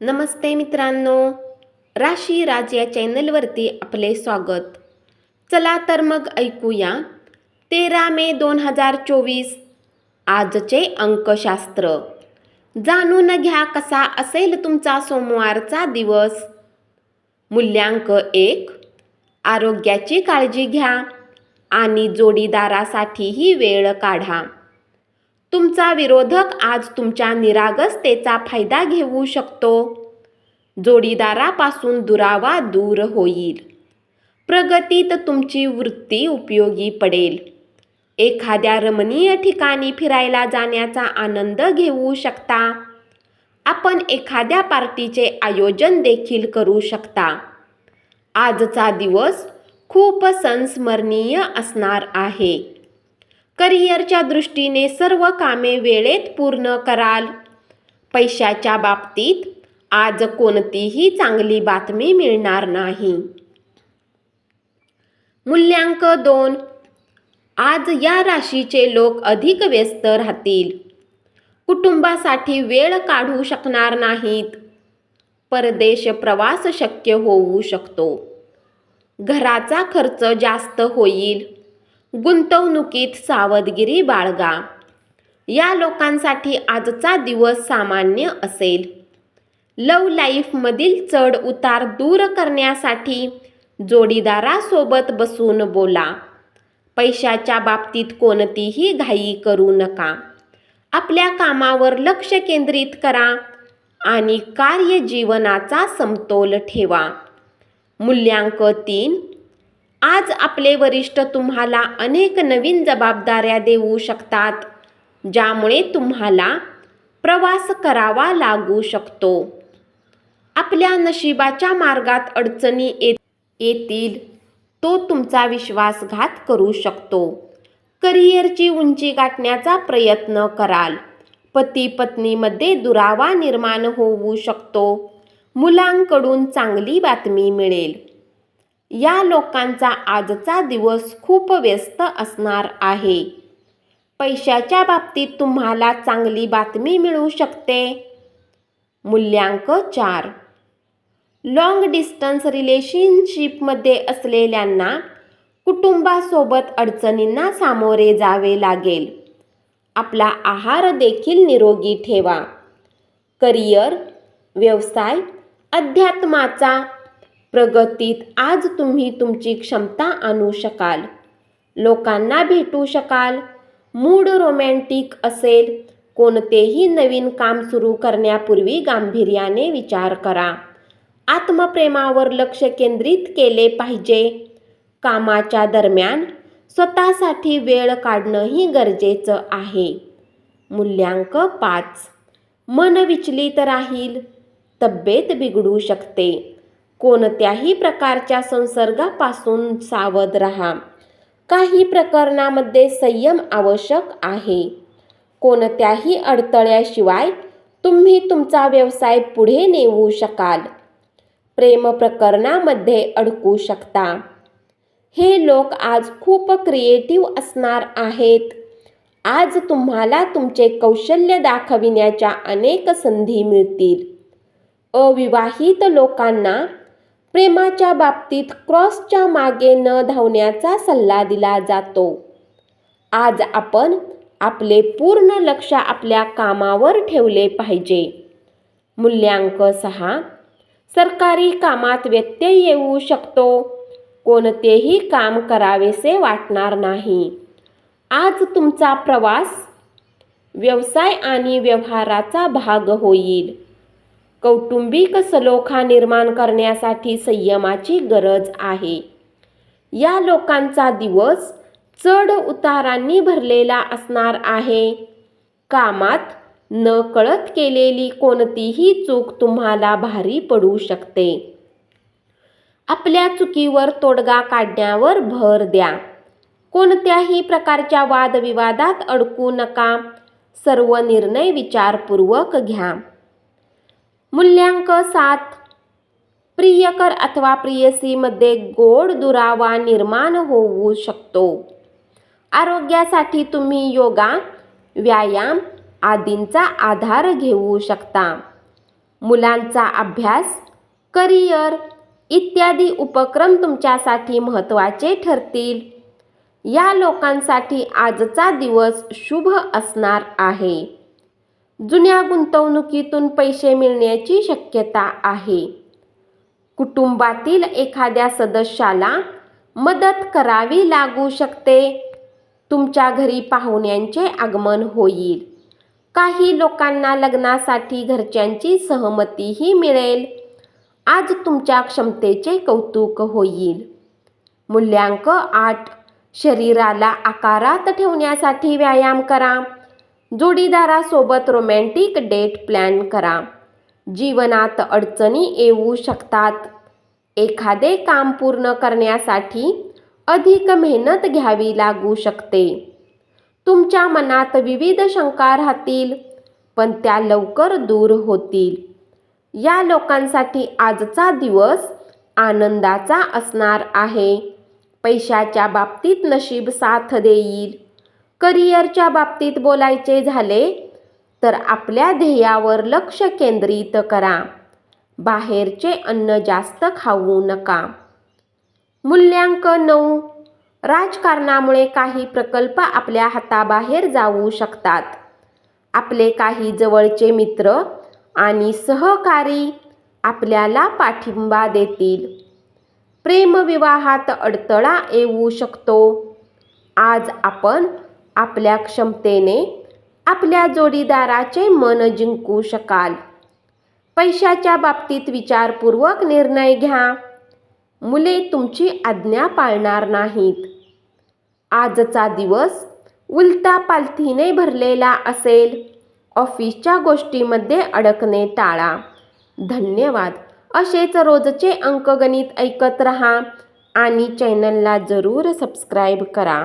नमस्ते मित्रांनो. राशी राज या चॅनलवरती आपले स्वागत. चला तर मग ऐकूया. तेरा मे दोन हजार चोवीस. आजचे अंकशास्त्र. जाणून घ्या कसा असेल तुमचा सोमवारचा दिवस. मूल्यांक एक. आरोग्याची काळजी घ्या. आणि जोडीदारासाठीही वेळ काढा. तुमचा विरोधक आज तुमच्या निरागसतेचा फायदा घेऊ शकतो. जोडीदारापासून दुरावा दूर होईल. प्रगतीत तुमची वृत्ती उपयोगी पडेल. एखाद्या रमणीय ठिकाणी फिरायला जाण्याचा आनंद घेऊ शकता. आपण एखाद्या पार्टीचे आयोजन देखील करू शकता. आजचा दिवस खूप संस्मरणीय असणार आहे. करिअरच्या दृष्टीने सर्व कामे वेळेत पूर्ण कराल. पैशाच्या बाबतीत आज कोणतीही चांगली बातमी मिळणार नाही. मूल्यांक दोन. आज या राशीचे लोक अधिक व्यस्त राहतील. कुटुंबासाठी वेळ काढू शकणार नाहीत. परदेश प्रवास शक्य होऊ शकतो. घराचा खर्च जास्त होईल. गुंतवणुकीत सावधगिरी बाळगा. या लोकांसाठी आजचा दिवस सामान्य असेल. लव लाईफमधील चढ उतार दूर करण्यासाठी जोडीदारासोबत बसून बोला. पैशाच्या बाबतीत कोणतीही घाई करू नका. आपल्या कामावर लक्ष केंद्रित करा आणि कार्यजीवनाचा समतोल ठेवा. मूल्यांक तीन आज आपले वरिष्ठ तुम्हाला अनेक नवीन जबाबदाऱ्या देऊ शकतात ज्यामुळे तुम्हाला प्रवास करावा लागू शकतो. आपल्या नशिबाच्या मार्गात अडचणी येतील तो तुमचा विश्वासघात करू शकतो. करिअरची उंची गाठण्याचा प्रयत्न कराल. पती पत्नीमध्ये दुरावा निर्माण होऊ शकतो. मुलांकडून चांगली बातमी मिळेल. या लोकांचा आजचा दिवस खूप व्यस्त असणार आहे. पैशाच्या बाबतीत तुम्हाला चांगली बातमी मिळू शकते. मूल्यांक चार. लॉंग डिस्टन्स रिलेशनशिपमध्ये असलेल्यांना कुटुंबासोबत अडचणींना सामोरे जावे लागेल. आपला आहार देखील निरोगी ठेवा. करिअर व्यवसाय अध्यात्माचा प्रगतीत आज तुम्ही तुमची क्षमता आणू शकाल. लोकांना भेटू शकाल. मूड रोमॅन्टिक असेल. कोणतेही नवीन काम सुरू करण्यापूर्वी गांभीर्याने विचार करा. आत्मप्रेमावर लक्ष केंद्रित केले पाहिजे. कामाच्या दरम्यान स्वतःसाठी वेळ काढणंही गरजेचं आहे. मूल्यांक पाच. मन विचलित राहील. तब्येत बिघडू शकते. कोणत्याही प्रकारच्या संसर्गापासून सावध राहा. काही प्रकरणामध्ये संयम आवश्यक आहे. कोणत्याही अडथळ्याशिवाय तुम्ही तुमचा व्यवसाय पुढे नेऊ शकाल. प्रेम प्रकरणामध्ये अडकू शकता. हे लोक आज खूप क्रिएटिव्ह असणार आहेत. आज तुम्हाला तुमचे कौशल्य दाखविण्याच्या अनेक संधी मिळतील. अविवाहित लोकांना प्रेमाच्या बाबतीत क्रॉसच्या मागे न धावण्याचा सल्ला दिला जातो. आज आपण आपले पूर्ण लक्ष आपल्या कामावर ठेवले पाहिजे. मूल्यांक सहा. सरकारी कामात व्यत्यय येऊ शकतो. कोणतेही काम करावेसे वाटणार नाही. आज तुमचा प्रवास व्यवसाय आणि व्यवहाराचा भाग होईल. कौटुंबिक सलोखा निर्माण करण्यासाठी संयमाची गरज आहे. या लोकांचा दिवस चढ उतारांनी भरलेला असणार आहे. कामात न कळत केलेली कोणतीही चूक तुम्हाला भारी पडू शकते. आपल्या चुकीवर तोडगा काढण्यावर भर द्या. कोणत्याही प्रकारच्या वादविवादात अडकू नका. सर्व निर्णय विचारपूर्वक घ्या. मूल्यांक सात. प्रियकर अथवा प्रियसीमध्ये गोड दुरावा निर्माण होऊ शकतो. आरोग्यासाठी तुम्ही योगा व्यायाम आदींचा आधार घेऊ शकता. मुलांचा अभ्यास करिअर इत्यादी उपक्रम तुमच्यासाठी महत्त्वाचे ठरतील. या लोकांसाठी आजचा दिवस शुभ असणार आहे. जुन्या गुंतवणुकीतून पैसे मिळण्याची शक्यता आहे. कुटुंबातील एखाद्या सदस्याला मदत करावी लागू शकते. तुमच्या घरी पाहुण्यांचे आगमन होईल. काही लोकांना लग्नासाठी घरच्यांची सहमतीही मिळेल. आज तुमच्या क्षमतेचे कौतुक होईल. मूल्यांक आठ. शरीराला आकारात ठेवण्यासाठी व्यायाम करा. जोडीदारासोबत रोमॅन्टिक डेट प्लॅन करा. जीवनात अडचणी येऊ शकतात. एखादे काम पूर्ण करण्यासाठी अधिक मेहनत घ्यावी लागू शकते. तुमच्या मनात विविध शंका राहतील पण त्या लवकर दूर होतील. या लोकांसाठी आजचा दिवस आनंदाचा असणार आहे. पैशाच्या बाबतीत नशीब साथ देईल. करिअरच्या बाबतीत बोलायचे झाले तर आपल्या ध्येयावर लक्ष केंद्रित करा. बाहेरचे अन्न जास्त खाऊ नका. मूल्यांक नऊ. राजकारणामुळे काही प्रकल्प आपल्या हाताबाहेर जाऊ शकतात. आपले काही जवळचे मित्र आणि सहकारी आपल्याला पाठिंबा देतील. प्रेमविवाहात अडथळा येऊ शकतो. आज आपण आपल्या क्षमतेने आपल्या जोडीदाराचे मन जिंकू शकाल. पैशाच्या बाबतीत विचारपूर्वक निर्णय घ्या. मुले तुमची आज्ञा पाळणार नाहीत. आजचा दिवस उलतापालथीने भरलेला असेल. ऑफिसच्या गोष्टीमध्ये अडकणे टाळा. धन्यवाद. असेच रोजचे अंकगणित ऐकत रहा आणि चॅनलला जरूर सबस्क्राईब करा.